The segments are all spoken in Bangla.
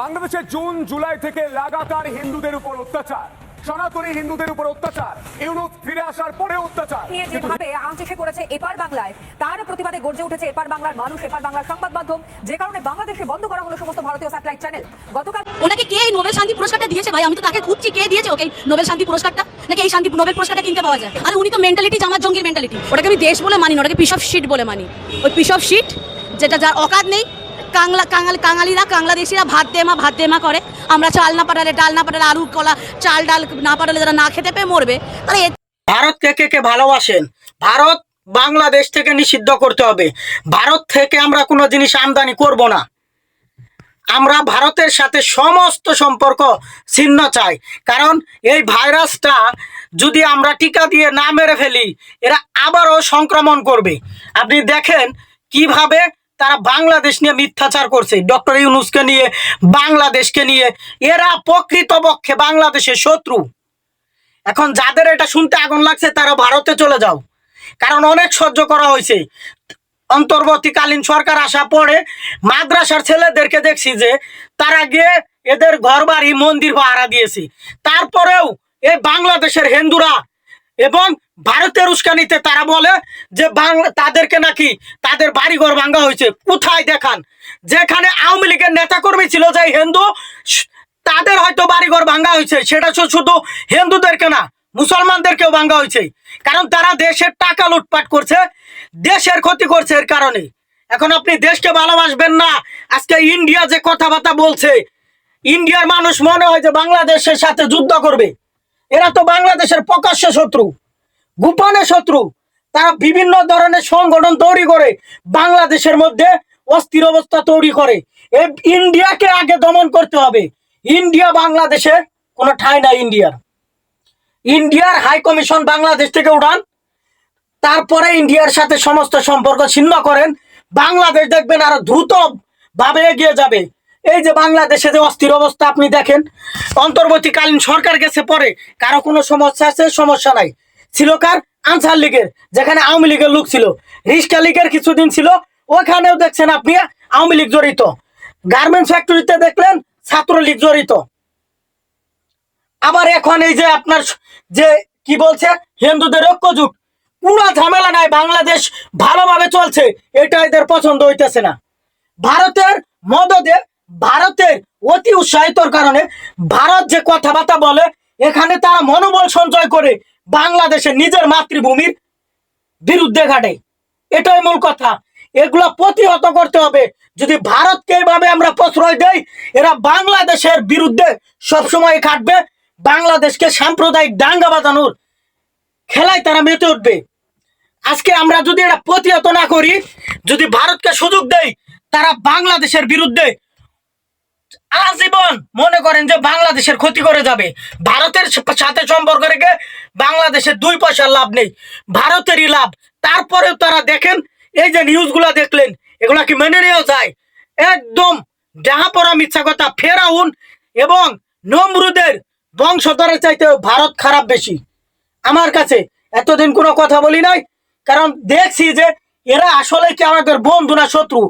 বাংলাদেশে জুন জুলাই থেকে লাগাতার হিন্দুদের উপর অত্যাচার সনাতনী হিন্দুদের উপর অত্যাচার ইউনুস ফিরে আসার পরে অত্যাচার। যেভাবে এসে করেছে এপার বাংলায় তার প্রতিবাদে গর্জে উঠেছে এপার বাংলার মানুষ এপার বাংলার সংবাদ মাধ্যম যে কারণে বাংলাদেশে বন্ধ করা হলো সমস্ত ভারতীয় স্যাটেলাইট চ্যানেল গতকাল ওনাকে কে এই নোবেল শান্তি পুরস্কারটা দিয়েছে ভাই? আমি তো তাকে খুঁজছি কে দিয়েছে ওকে নোবেল শান্তি পুরস্কারটা? নাকি এই শান্তি নোবেল পুরস্কারটা কিনতে পাওয়া যায়? আর উনি তো মেন্টালিটি জামাত জঙ্গির মেন্টালিটি ওটাকে আমি দেশ বলে মানি না ওটাকে পিস অফ শিট বলে মানি। ওই পিস অফ শিট যেটা যার অকাত নেই কাংলা, কাঙাল, কাঙালিরা, কাংলাদেশিরা ভাত দে মা ভাত দে মা করে। আমরা চাল না পাঠালে ডাল না পাঠালে আলু কলা, চাল ডাল না পাঠালে যারা না খেতে পেয়ে মরবে, তাহলে ভারতকে কে কে ভালোবাসেন? ভারত বাংলাদেশ থেকে নিষিদ্ধ করতে হবে। ভারত থেকে আমরা কোনো জিনিস আমদানি করব না। আমরা ভারতের সাথে সমস্ত সম্পর্ক ছিন্ন চাই। কারণ এই ভাইরাসটা যদি আমরা টিকা দিয়ে না মেরে ফেলি, এরা আবারও সংক্রমণ করবে। আপনি দেখেন কীভাবে তারা বাংলাদেশ নিয়ে মিথ্যাচার করছে। ডক্টর ইউনুসকে নিয়ে, বাংলাদেশকে নিয়ে। এরা প্রকৃতপক্ষে বাংলাদেশের শত্রু। এখন যাদের এটা শুনতে আগুন লাগছে, তারা ভারতে চলে যাও। কারণ অনেক সহ্য করা হয়েছে। অন্তর্বর্তীকালীন সরকার আসা পরে মাদ্রাসার ছেলেদেরকে দেখছি যে, তারা গিয়ে এদের ঘর বাড়ি মন্দির ভাড়া দিয়েছে। তারপরেও এই বাংলাদেশের হিন্দুরা এবং ভারতের উস্কানিতে তারা বলে যে বাংলা তাদেরকে নাকি তাদের বাড়িঘর ভাঙ্গা হয়েছে। কোথায় দেখান? যেখানে আওয়ামী লীগের নেতাকর্মী ছিল যে হিন্দু তাদের হয়তো বাড়িঘর ভাঙ্গা হয়েছে। সেটা শুধু হিন্দুদেরকে না, মুসলমানদেরকেও ভাঙ্গা হয়েছে। কারণ তারা দেশের টাকা লুটপাট করছে, দেশের ক্ষতি করছে এর কারণে। এখন আপনি দেশকে ভালোবাসবেন না। আজকে ইন্ডিয়া যে কথাবার্তা বলছে, ইন্ডিয়ার মানুষ মনে হয় যে বাংলাদেশের সাথে যুদ্ধ করবে। এরা তো বাংলাদেশের প্রকাশ্য শত্রু, গোপনে শত্রু। তারা বিভিন্ন ধরনের সংগঠন তৈরি করে, বাংলাদেশের মধ্যে অস্থির অবস্থা তৈরি করে। ইন্ডিয়াকে আগে দমন করতে হবে। ইন্ডিয়া বাংলাদেশে কোনো ঠাঁই নাই ইন্ডিয়ার। ইন্ডিয়ার হাই কমিশন বাংলাদেশ থেকে উড়ান তারপরে ইন্ডিয়ার সাথে সমস্ত সম্পর্ক ছিন্ন করেন। বাংলাদেশ দেখবেন আরও দ্রুত ভাবে এগিয়ে যাবে। এই যে বাংলাদেশে যে অস্থির অবস্থা, আপনি দেখেন, অন্তর্বর্তীকালীন সরকার গেছে পরে, কারও কোনো সমস্যা আছে? সমস্যা নাই। ছিল কার? আনসার লীগের, যেখানে আওয়ামী লীগের লোক ছিল। রিস্কা লীগের কিছুদিন ছিল, ওখানেও দেখছেন আপনি, আওয়ামী লীগ জড়িত। গার্মেন্টস ফ্যাক্টরিতে দেখলেন, ছাত্রলীগ জড়িত। আবার এখন এই যে আপনার যে কি বলছে, হিন্দুদের ঐক্যজোট কোনো ঝামেলা নাই, বাংলাদেশ ভালোভাবে চলছে, এটা এদের পছন্দ হইতেছে না। ভারতের মদদে ভারতের অতি উৎসাহিতর কারণে ভারত যে কথাবার্তা বলে, এখানে তারা মনোবল সঞ্চয় করে বাংলাদেশের নিজের মাতৃভূমির বিরুদ্ধে ঘাটে। এটাই মূল কথা। এগুলো প্রতিহত করতে হবে। যদি ভারতকে এইভাবে আমরা প্রশ্রয় দেই, এরা বাংলাদেশের বিরুদ্ধে সবসময় খাটবে। বাংলাদেশকে সাম্প্রদায়িক দাঙ্গা বাজানোর খেলায় তারা মেতে উঠবে। আজকে আমরা যদি এটা প্রতিহত না করি, যদি ভারতকে সুযোগ দেই, তারা বাংলাদেশের বিরুদ্ধে আজীবন মনে করেন যে বাংলাদেশের ক্ষতি করে যাবে। ভারতের সাথে সম্পর্ক রেখে বাংলাদেশের দুই পয়সার লাভ নেই। ভারতেরই লাভ। তারপরেও তারা দেখেন, এই যে নিউজগুলো দেখলেন, এগুলা কি মেনে নেওয়া যায়? একদম পড়া মিথ্যা কথা, ফেরাউন এবং নমরুদের বংশধরের চাইতে ভারত খারাপ বেশি। আমার কাছে এতদিন কোনো কথা বলি নাই, কারণ দেখছি যে এরা আসলে কি আমাদের বন্ধু না শত্রু?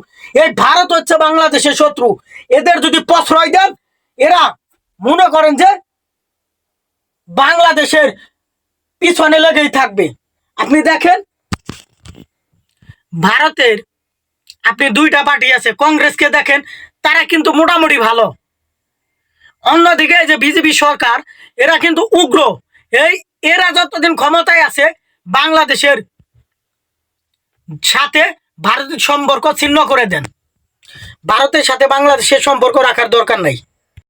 এই ভারত হচ্ছে বাংলাদেশের শত্রু। এদের যদি প্রশ্রয় দেন, এরা মনে করেন যে বাংলাদেশের পিছনে লেগেই থাকবে। আপনি দেখেন, ভারতের আপনি দুইটা পার্টি আছে, কংগ্রেসকে দেখেন, তারা কিন্তু মোটামুটি ভালো। অন্যদিকে যে বিজেপি সরকার, এরা কিন্তু উগ্র। এই, এরা যতদিন ক্ষমতায় আছে, বাংলাদেশের সাথে ভারতের সম্পর্ক ছিন্ন করে দেন। ভারতের সাথে বাংলাদেশের সম্পর্ক রাখার দরকার নাই।